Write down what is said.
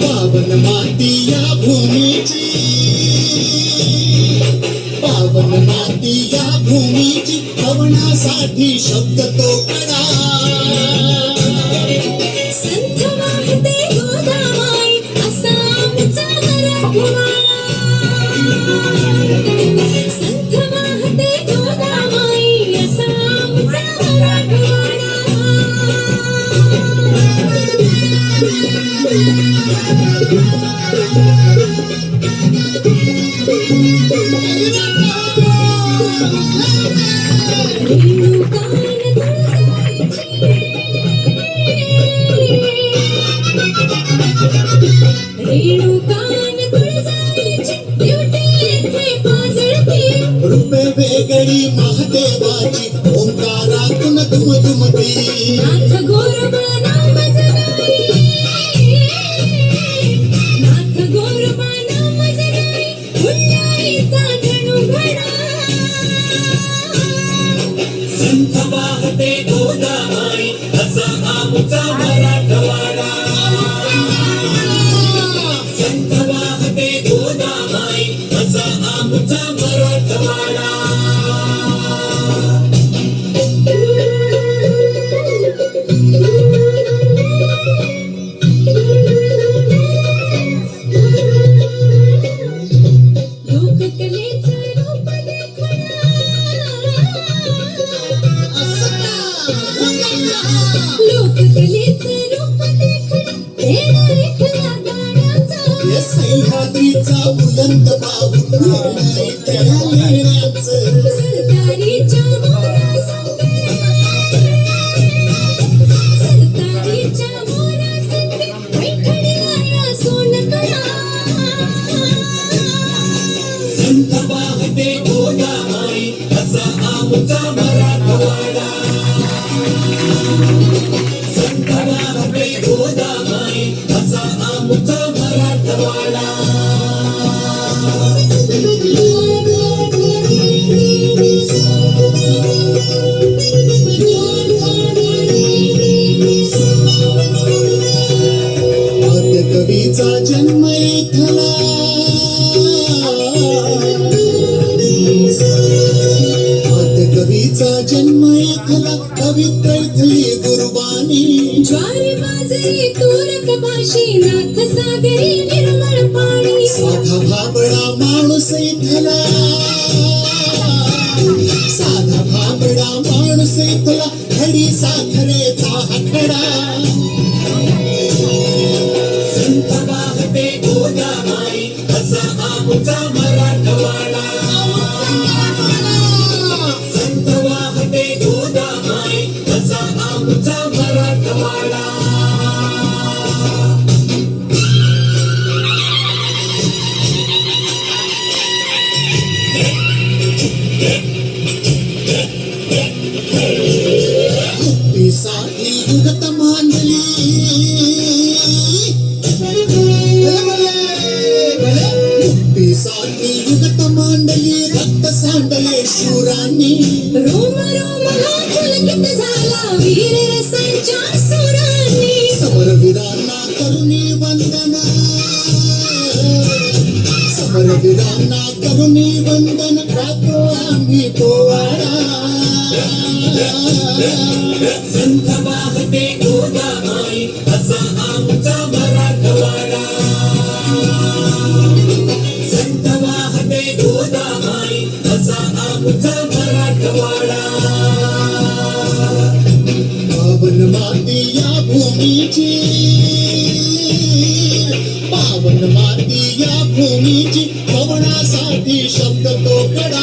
पावन माती या भूमीची. पावन माती या भूमीची पवनासाठी शब्द तो कडा. संथ वाहते गोदामाई असा आमचा मराठवाडा. रूपे वेगळी महादेवाची ओंकारातून दुमदुमती नाथ गोरबा नाम जगाई. नाथ गोरबा नाम जगाई पुण्याईचा जणू घडा. संथ वाहते गोदामाई असा आमचा मराठवाडा सह्याद्रीचा बुलंद बाबू सरकारी कवीचा जन्म इथला कवीचा जन्म इथला पवित्र इथली गुरुबानी. ज्वारी बाजरी तूरक भाषी नाथ सागरी निर्मळ पाणी. साधा भाबडा माणूस इथला. साधा भाबडा माणूस इथला. खडी साखरेचा हखडा संथ वाहते गोदामाई असा आमचा मराठवाडा मुक्तीसाठी युगत मांडली युगत मांडली रक्त सांडले शूरांनी। रोम रोम हा पुलकित झाला वीर रसांच्या सुरांनी। समरवीरांना करुणी वंदन। समरवीरांना करुणी वंदन गातो आम्ही पोवाडा। संत वाहते गोदामाई असा आमचा मराठवाडा संत वाहते गोदामाई असा आमचा मराठवाडा पावन माती या भूमीची पावन माती या भूमीची पवनासाठी शब्द तो कडा.